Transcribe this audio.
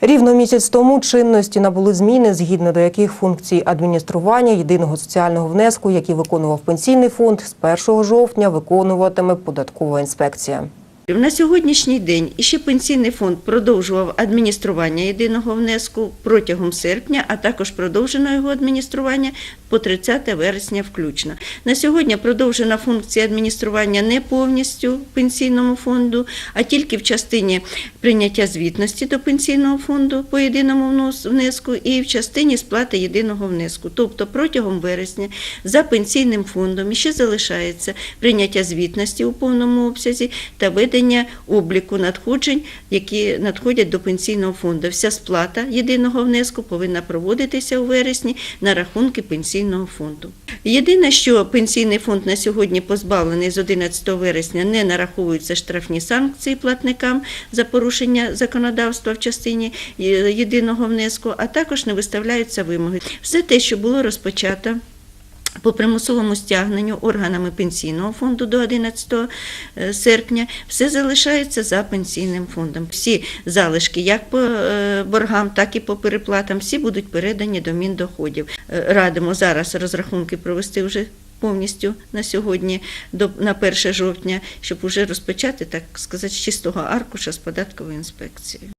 Рівно місяць тому чинності набули зміни, згідно до яких функції адміністрування єдиного соціального внеску, який виконував пенсійний фонд, з 1 жовтня виконуватиме податкова інспекція. На сьогоднішній день іще пенсійний фонд продовжував адміністрування єдиного внеску протягом серпня, а також продовжено його адміністрування по 30 вересня включно. На сьогодні продовжена функція адміністрування не повністю пенсійному фонду, а тільки в частині прийняття звітності до пенсійного фонду по єдиному внеску і в частині сплати єдиного внеску. Тобто протягом вересня за пенсійним фондом ще залишається прийняття звітності у повному обсязі та ведення обліку надходжень, які надходять до пенсійного фонду. Вся сплата єдиного внеску повинна проводитися у вересні на рахунки пенсійного фонду. Єдине, що пенсійний фонд на сьогодні позбавлений з 11 вересня, не нараховуються штрафні санкції платникам за порушення законодавства в частині е, єдиного внеску, а також не виставляються вимоги. Все те, що було розпочато. По примусовому стягненню органами пенсійного фонду до 11 е, серпня все залишається за пенсійним фондом. Всі залишки, як по е, боргам, так і по переплатам, всі будуть передані до Міндоходів. Е, Радимо зараз розрахунки провести вже повністю на сьогодні, до, на 1 жовтня, щоб вже розпочати, так сказати, чистого аркуша з податковою інспекцією.